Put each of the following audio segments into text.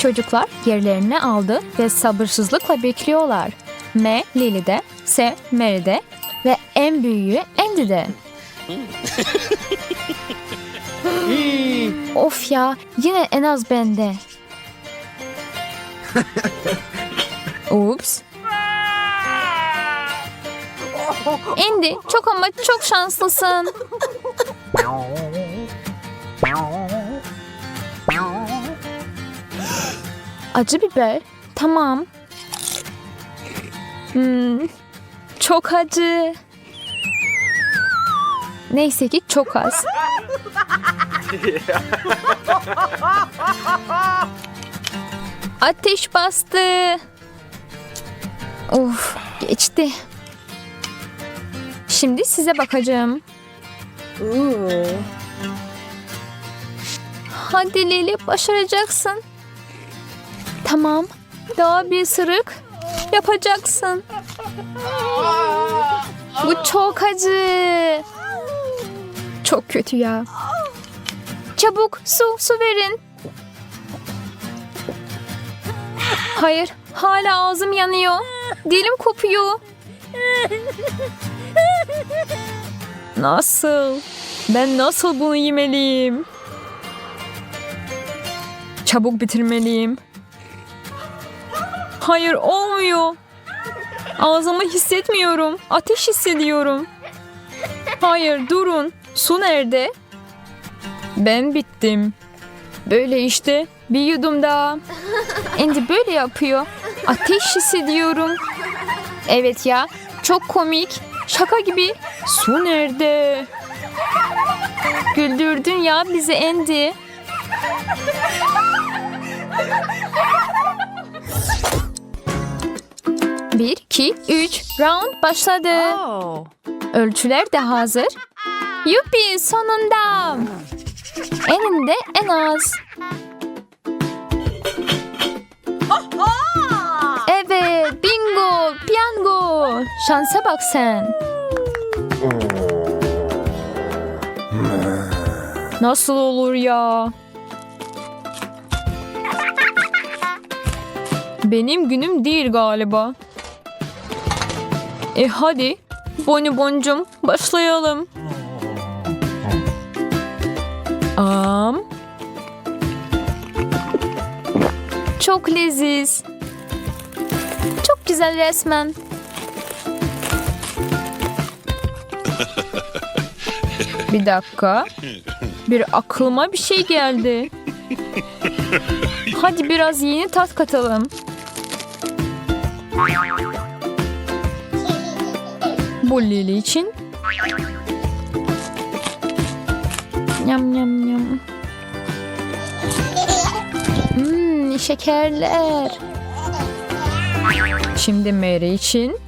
Çocuklar yerlerini aldı ve sabırsızlıkla bekliyorlar. M. Lily'de, S. Mary'de ve en büyüğü Andy'de. of ya yine en az bende. Ups. Andy çok ama çok şanslısın. Acı biber. Tamam. Hmm, çok acı. Neyse ki çok az. Ateş bastı. Of, geçti. Şimdi size bakacağım. Hadi Lili başaracaksın. Tamam. Daha bir sırık yapacaksın. Bu çok acı. Çok kötü ya. Çabuk su su verin. Hayır, hala ağzım yanıyor. Dilim kopuyor. Nasıl? Ben nasıl bunu yemeliyim? Çabuk bitirmeliyim. Hayır olmuyor. Ağzımı hissetmiyorum. Ateş hissediyorum. Hayır durun. Su nerede? Ben bittim. Böyle işte. Bir yudum daha. Andy böyle yapıyor. Ateş hissediyorum. Evet ya. Çok komik. Şaka gibi. Su nerede? Güldürdün ya bizi Andy. Bir, iki, üç. Round başladı. Ölçüler de hazır. Yuppi sonunda. Eninde en az. Evet bingo piyango. Şansa bak sen. Nasıl olur ya? Benim günüm değil galiba. E hadi Bonibon'cum başlayalım. Am. Çok leziz. Çok güzel resmen. Bir dakika. Bir aklıma bir şey geldi. Hadi biraz yeni tat katalım. Bu için. Yam yam yam. Hmm, şekerler. Şimdi Mary için.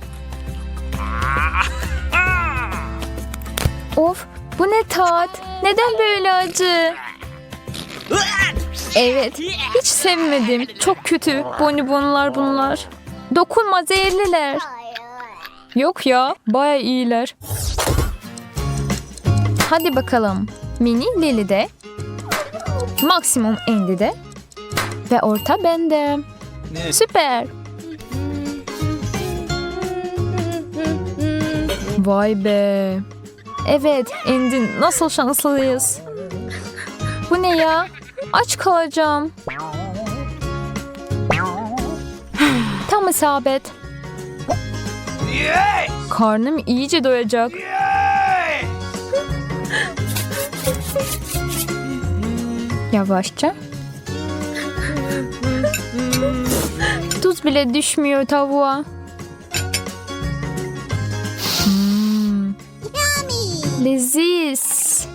Of, bu ne tat? Neden böyle acı? Evet, hiç sevmedim. Çok kötü. Bonibonlar bunlar. Dokunma zehirliler. Yok ya, baya iyiler. Hadi bakalım. Mini Lily'de. Maksimum Andy'de. Ve orta bende. Süper. Vay be. Evet, Andy nasıl şanslıyız. Bu ne ya? Aç kalacağım. Tam isabet. Karnım iyice doyacak. Yavaşça. Tuz bile düşmüyor tavuğa. Hmm. Leziz.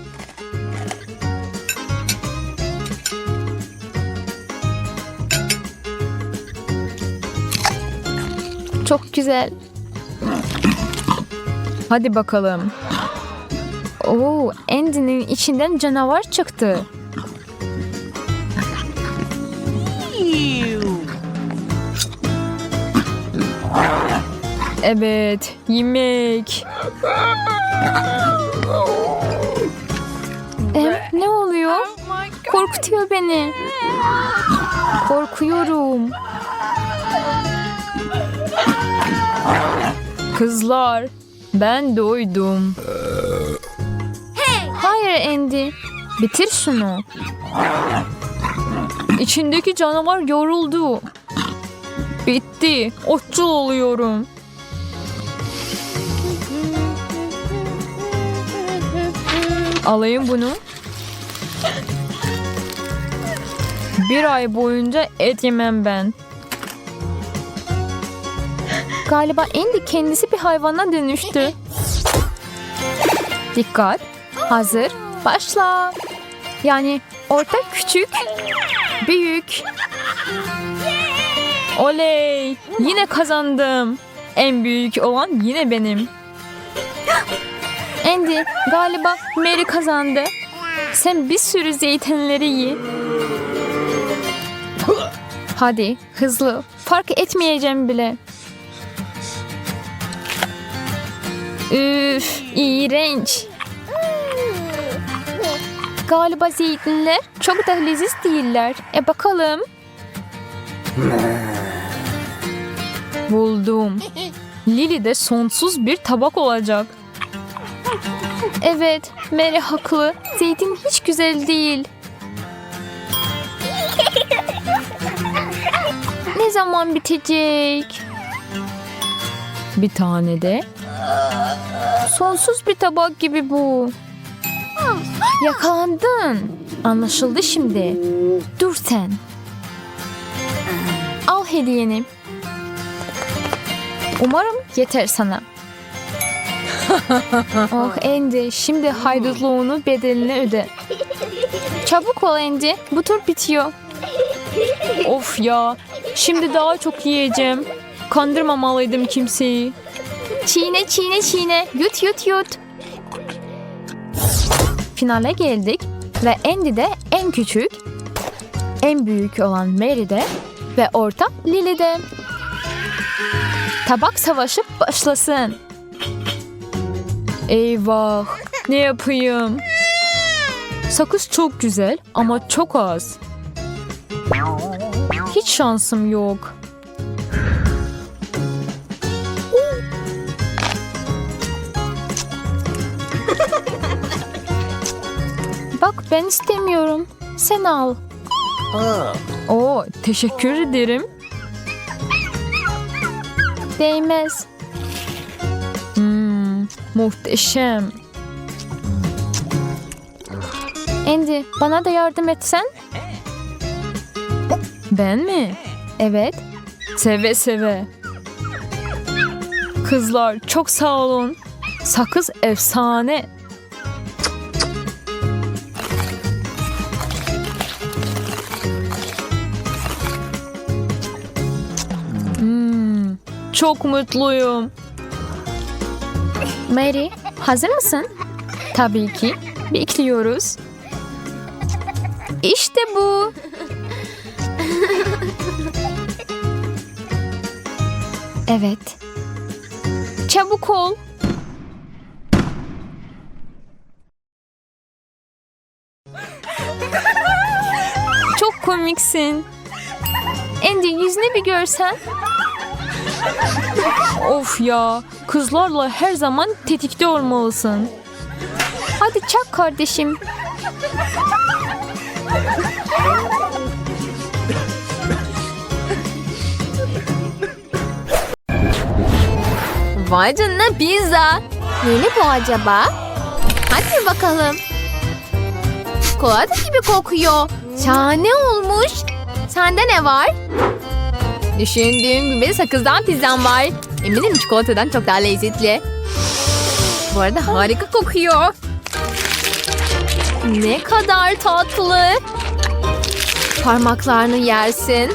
Çok güzel. Hadi bakalım. Oo, Andy'nin içinden canavar çıktı. Evet, yemek. Em, ne oluyor? Korkutuyor beni. Korkuyorum. Kızlar, ben doydum. Hayır Andy, bitir şunu. İçindeki canavar yoruldu. Bitti, otçul oluyorum. Alayım bunu. Bir ay boyunca et yemem ben. Galiba Andy kendisi bir hayvana dönüştü. Dikkat. Hazır. Başla. Yani orta küçük. Büyük. Oley. Yine kazandım. En büyük olan yine benim. Andy galiba Mary kazandı. Sen bir sürü zeytinleri ye. Hadi hızlı. Fark etmeyeceğim bile. Üf, iğrenç. Galiba zeytinler çok da leziz değiller. E bakalım. Buldum. Lili de sonsuz bir tabak olacak. Evet, Mary haklı. Zeytin hiç güzel değil. Ne zaman bitecek? Bir tane de. Sonsuz bir tabak gibi bu. Yakalandın. Anlaşıldı şimdi. Dur sen. Al hediyeni. Umarım yeter sana. oh Andy, şimdi haydutluğunu bedelini öde. Çabuk ol Andy, bu tur bitiyor. Of ya, şimdi daha çok yiyeceğim. Kandırmamalıydım kimseyi. Çiğne çiğne çiğne, yut yut yut. Finale geldik ve Andy de en küçük, en büyük olan Mary de ve orta Lily de. Tabak savaşı başlasın. Eyvah, ne yapayım? Sakız çok güzel ama çok az. Hiç şansım yok. Ben istemiyorum. Sen al. Oo, teşekkür ederim. Değmez. Hmm, muhteşem. Andy, bana da yardım etsen. Ben mi? Evet. Seve seve. Kızlar çok sağ olun. Sakız efsane. Çok mutluyum. Mary, hazır mısın? Tabii ki. Bekliyoruz. İşte bu. Evet. Çabuk ol. Çok komiksin. Andy yüzünü bir görsen. Of ya. Kızlarla her zaman tetikte olmalısın. Hadi çak kardeşim. Vay canına pizza. Neli bu acaba? Hadi bakalım. Çikolata gibi kokuyor. Şahane olmuş. Sende ne var? Düşündüğüm gibi sakızdan pizzam var. Eminim çikolatadan çok daha lezzetli. Bu arada harika kokuyor. Ne kadar tatlı. Parmaklarını yersin.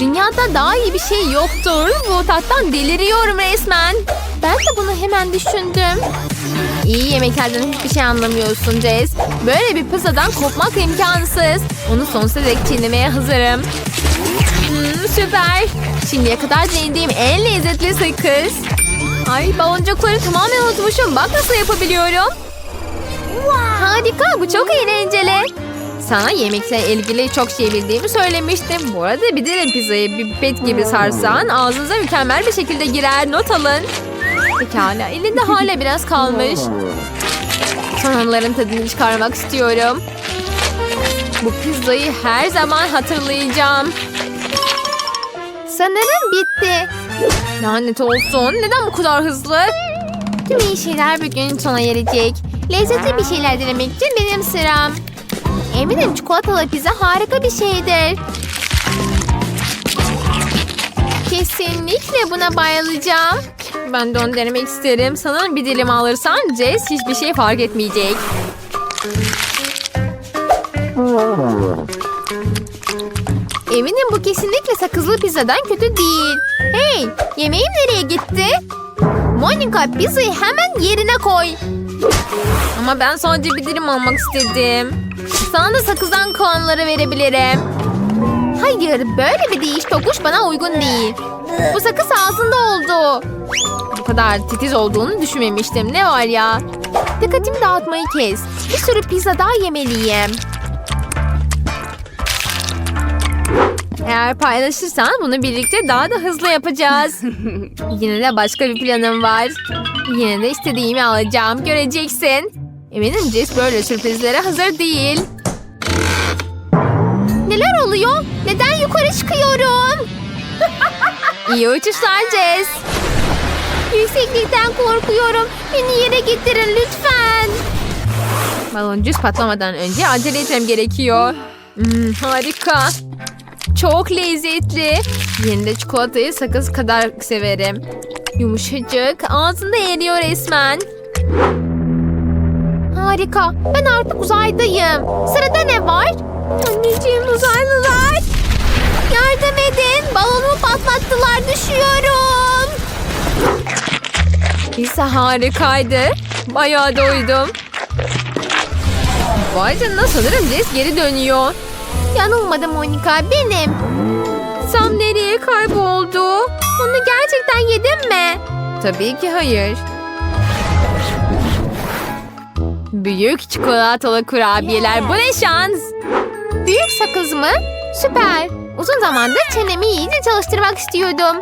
Dünyada daha iyi bir şey yoktur. Bu tattan deliriyorum resmen. Ben de bunu hemen düşündüm. İyi yemeklerden hiçbir şey anlamıyorsun Jess. Böyle bir pizzadan kopmak imkansız. Onu sonsuza dek çiğnemeye hazırım. Hmm, süper. Şimdiye kadar denediğim en lezzetli sakız. Ay baloncukları tamamen unutmuşum. Bak nasıl yapabiliyorum. Harika bu çok eğlenceli. Sana yemekle ilgili çok şey bildiğimi söylemiştim. Bu arada bir dilim pizzayı bir pet gibi sarsan ağzınıza mükemmel bir şekilde girer. Not alın. Pekala. Elinde hala biraz kalmış. Son onların tadını çıkarmak istiyorum. Bu pizzayı her zaman hatırlayacağım. Sanırım bitti. Lanet olsun. Neden bu kadar hızlı? Tüm iyi şeyler bir gün sona erecek. Lezzetli bir şeyler denemek için benim sıram. Eminim çikolatalı pizza harika bir şeydir. Kesinlikle buna bayılacağım. Ben de onu denemek isterim. Sanırım bir dilim alırsan Jess hiçbir şey fark etmeyecek. Eminim bu kesinlikle sakızlı pizzadan kötü değil. Hey, yemeğim nereye gitti? Monica pizzayı hemen yerine koy. Ama ben sadece bir dilim almak istedim. Sana da sakızdan kalanları verebilirim. Hayır, böyle bir değiş tokuş bana uygun değil. Bu sakız ağzında oldu. Bu kadar titiz olduğunu düşünmemiştim. Ne var ya? Dikkatimi dağıtmayı kes. Bir sürü pizza daha yemeliyim. Eğer paylaşırsan bunu birlikte daha da hızlı yapacağız. Yine de başka bir planım var. Yine de istediğimi alacağım. Göreceksin. Eminim Jess böyle sürprizlere hazır değil. Neler oluyor? Neden yukarı çıkıyorum? İyi uçuşlar Jess. Yükseklikten korkuyorum. Beni yere getirin lütfen. Baloncuk patlamadan önce acele etmem gerekiyor. Hmm, harika. Çok lezzetli. De çikolatayı sakız kadar severim. Yumuşacık. Ağzında eriyor resmen. Harika. Ben artık uzaydayım. Sırada ne var? Anneciğim uzaylılar. Yardım edin. Balonumu patlattılar. Düşüyorum. Pizza harikaydı. Bayağı doydum. Vay canına sanırım Jess geri dönüyor. Yanılmadım Monika benim. Sam nereye kayboldu? Onu gerçekten yedin mi? Tabii ki hayır. Büyük çikolatalı kurabiyeler bu ne şans? Büyük sakız mı? Süper. Uzun zamandır çenemi iyice çalıştırmak istiyordum.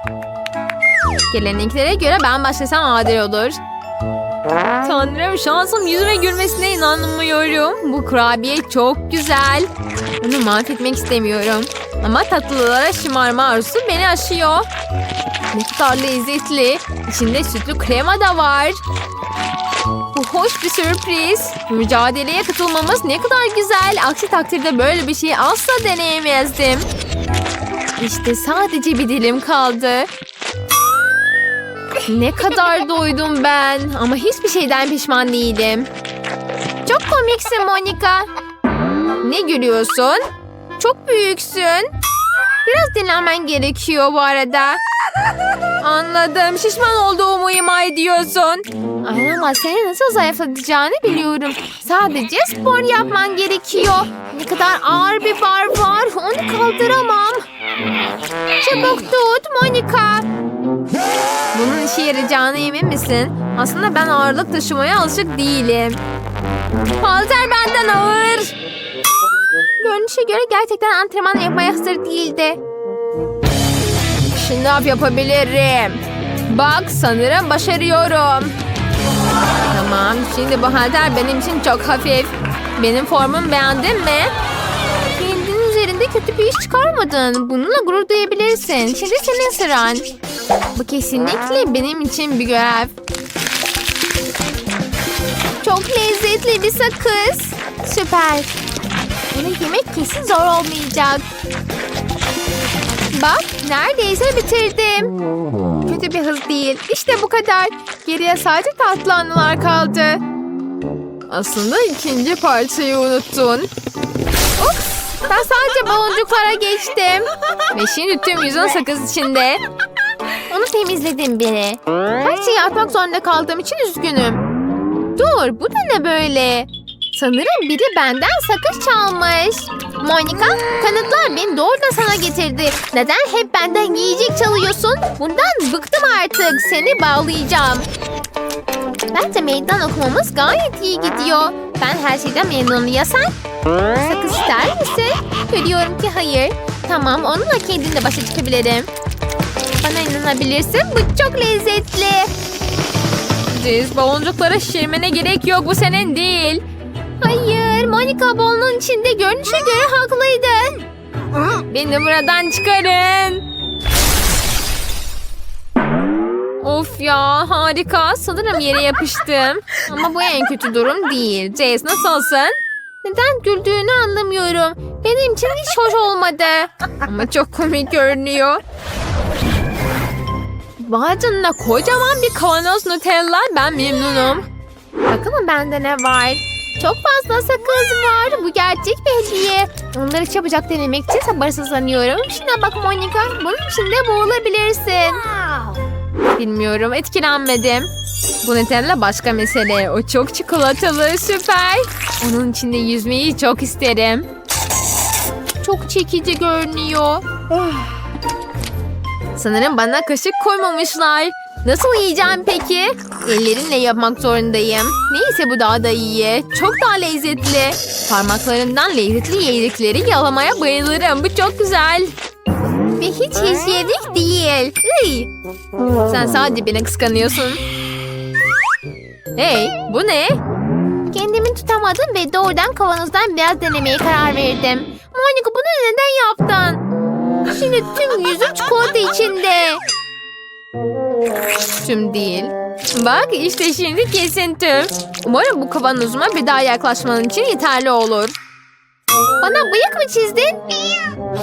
Geleneklere göre ben başlasam adil olur. Tanrım şansım yüzüme gülmesine inanmıyorum. Bu kurabiye çok güzel. Bunu mahvetmek istemiyorum. Ama tatlılara şımarma arzusu beni aşıyor. Ne kadar lezzetli. İçinde sütlü krema da var. Bu hoş bir sürpriz. Mücadeleye katılmamız ne kadar güzel. Aksi takdirde böyle bir şeyi asla deneyemezdim. İşte sadece bir dilim kaldı. Ne kadar doydum ben. Ama hiçbir şeyden pişman değilim. Çok komiksin Monica. Ne gülüyorsun? Çok büyüksün. Biraz dinlenmen gerekiyor bu arada. Anladım. Şişman olduğumu ima ediyorsun. Ay ama seni nasıl zayıflatacağını biliyorum. Sadece spor yapman gerekiyor. Ne kadar ağır bir bar var. Onu kaldıramam. Çabuk tut Monica. Bunun işe yarayacağına emin misin? Aslında ben ağırlık taşımaya alışık değilim. Halter benden ağır. Görünüşe göre gerçekten antrenman yapmaya hazır değildi. Şınav yapabilirim. Bak sanırım başarıyorum. Tamam şimdi bu halter benim için çok hafif. Benim formumu beğendin mi? Üzerinde kötü bir iş çıkarmadın. Bununla gurur duyabilirsin. Şimdi senin sıran. Bu kesinlikle benim için bir görev. Çok lezzetli bir sakız. Süper. Bunu yemek kesin zor olmayacak. Bak neredeyse bitirdim. Kötü bir hız değil. İşte bu kadar. Geriye sadece tatlı anılar kaldı. Aslında ikinci parçayı unuttun. Ups, ben sadece baloncuklara geçtim. Ve şimdi tüm yüzün sakız içinde. Onu temizledim bile. Her şeyi atmak zorunda kaldığım için üzgünüm. Dur bu da ne böyle? Sanırım biri benden sakız çalmış. Monica kanıtlar beni doğrudan sana getirdi. Neden hep benden yiyecek çalıyorsun? Bundan bıktım artık. Seni bağlayacağım. Bence meydan okumamız gayet iyi gidiyor. Ben her şeyden memnunum ya sen? Sakız ister misin? Görüyorum ki hayır. Tamam onunla kendim de başa çıkabilirim. Bana inanabilirsin bu çok lezzetli. Cez baloncuklara şişirmene gerek yok bu senin değil. Hayır Monika balonun içinde görünüşe göre haklıydın. Beni buradan çıkarın. Of ya harika. Sanırım yere yapıştım. Ama bu en kötü durum değil. Cez nasılsın? Neden güldüğünü anlamıyorum. Benim için hiç hoş olmadı. Ama çok komik görünüyor. Canına kocaman bir kavanoz Nutella. Ben memnunum. Bakalım bende ne var? Çok fazla sakız var. Bu gerçek bir hediye. Onları çabucak denemek için sabırsızlanıyorum. Şuna bak Monika. Bunun içinde boğulabilirsin. Bilmiyorum etkilenmedim. Bu Nutella başka mesele. O çok çikolatalı süper. Onun içinde yüzmeyi çok isterim. Çok çekici görünüyor. Sanırım bana kaşık koymamışlar. Nasıl yiyeceğim peki? Ellerimle yapmak zorundayım. Neyse bu daha da iyi. Çok daha lezzetli. Parmaklarımdan lezzetli yedikleri yalamaya bayılırım. Bu çok güzel. Ve hiç hijyenik değil. Iy. Sen sadece beni kıskanıyorsun. Hey bu ne? Kendimi tutamadım ve doğrudan kavanozdan biraz denemeye karar verdim. Monika bunu neden yaptın? Şimdi tüm yüzüm çikolata içinde. Tüm değil. Bak işte şimdi kesintim. Umarım bu kavanozuma bir daha yaklaşman için yeterli olur. Bana bıyık mı çizdin?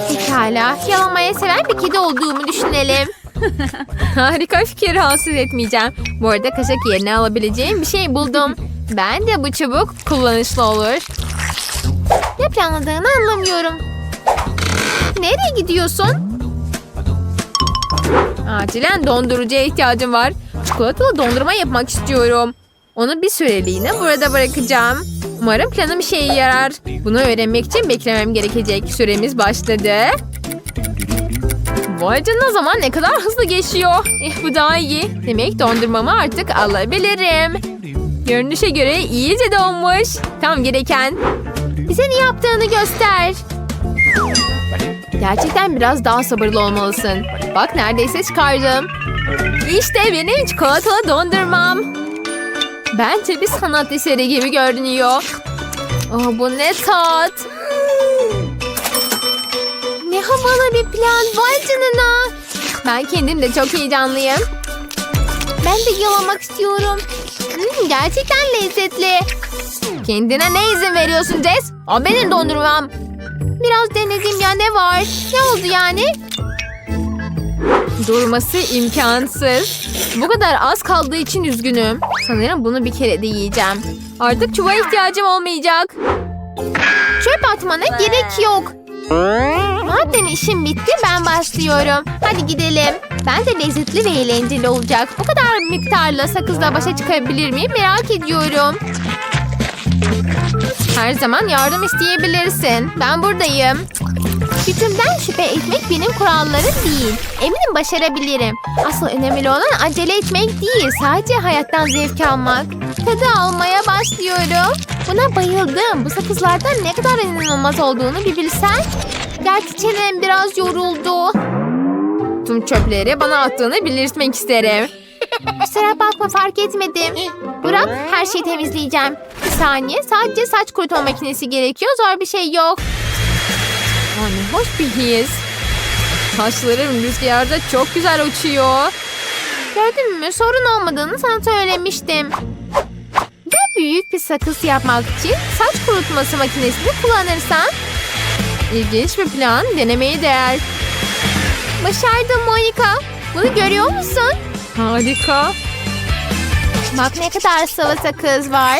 Pekala. Yalamayı seven bir kedi olduğumu düşünelim. Harika fikir rahatsız etmeyeceğim. Bu arada kaşık yerine alabileceğim bir şey buldum. Ben de bu çubuk kullanışlı olur. Ne planladığını anlamıyorum. Nereye gidiyorsun? Acilen dondurucuya ihtiyacım var. Çikolatalı dondurma yapmak istiyorum. Onu bir süreliğine burada bırakacağım. Umarım planım işe yarar. Bunu öğrenmek için beklemem gerekecek. Süremiz başladı. Vay canına zaman ne kadar hızlı geçiyor. Eh bu daha iyi. Demek dondurmamı artık alabilirim. Görünüşe göre iyice donmuş. Tam gereken. Bize ne yaptığını göster. Gerçekten biraz daha sabırlı olmalısın. Bak neredeyse çıkardım. İşte benim çikolatalı dondurmam. Bence bir sanat eseri gibi görünüyor. Oh, bu ne tat. Ne havalı bir plan. Vay canına. Ben kendim de çok heyecanlıyım. Ben de yalamak istiyorum. Hmm, gerçekten lezzetli. Kendine ne izin veriyorsun Jess? O benim dondurmam. Biraz denedim ya ne var? Ne oldu yani? Durması imkansız. Bu kadar az kaldığı için üzgünüm. Sanırım bunu bir kere de yiyeceğim. Artık çubuğa ihtiyacım olmayacak. Çöp atmana gerek yok. Madem işim bitti ben başlıyorum. Hadi gidelim. Bence lezzetli ve eğlenceli olacak. Bu kadar miktarla sakızla başa çıkabilir miyim merak ediyorum. Her zaman yardım isteyebilirsin. Ben buradayım. Gücümden şüphe etmek benim kurallarım değil. Eminim başarabilirim. Asıl önemli olan acele etmek değil. Sadece hayattan zevk almak. Tadı almaya başlıyorum. Buna bayıldım. Bu sakızlardan ne kadar inanılmaz olduğunu bir bilsen. Gerçi çenem biraz yoruldu. Tüm çöpleri bana attığını belirtmek isterim. Kusura bakma fark etmedim. Bırak her şeyi temizleyeceğim. Bir saniye sadece saç kurutma makinesi gerekiyor. Zor bir şey yok. Yani hoş bir his. Saçlarım rüzgarda çok güzel uçuyor. Gördün mü sorun olmadığını sana söylemiştim. Ve büyük bir sakız yapmak için saç kurutması makinesini kullanırsan İlginç bir plan. Denemeye değer. başardın Monika. Bunu görüyor musun? Harika. Bak ne kadar sıvı sakız var.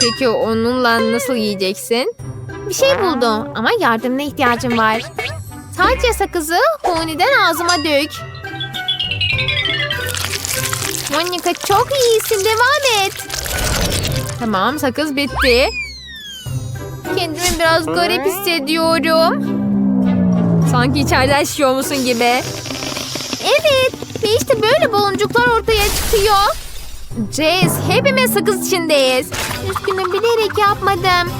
Peki onunla nasıl yiyeceksin? Bir şey buldum ama yardımına ihtiyacım var. Sadece sakızı huniden ağzıma dök. Monika çok iyisin devam et. Tamam sakız bitti. Kendimi biraz garip hissediyorum. Sanki içeriden yaşıyormuşsun gibi. Evet ve işte böyle baloncuklar ortaya çıkıyor. Jess hepimiz sakız içindeyiz. Üzgünüm bilerek yapmadım.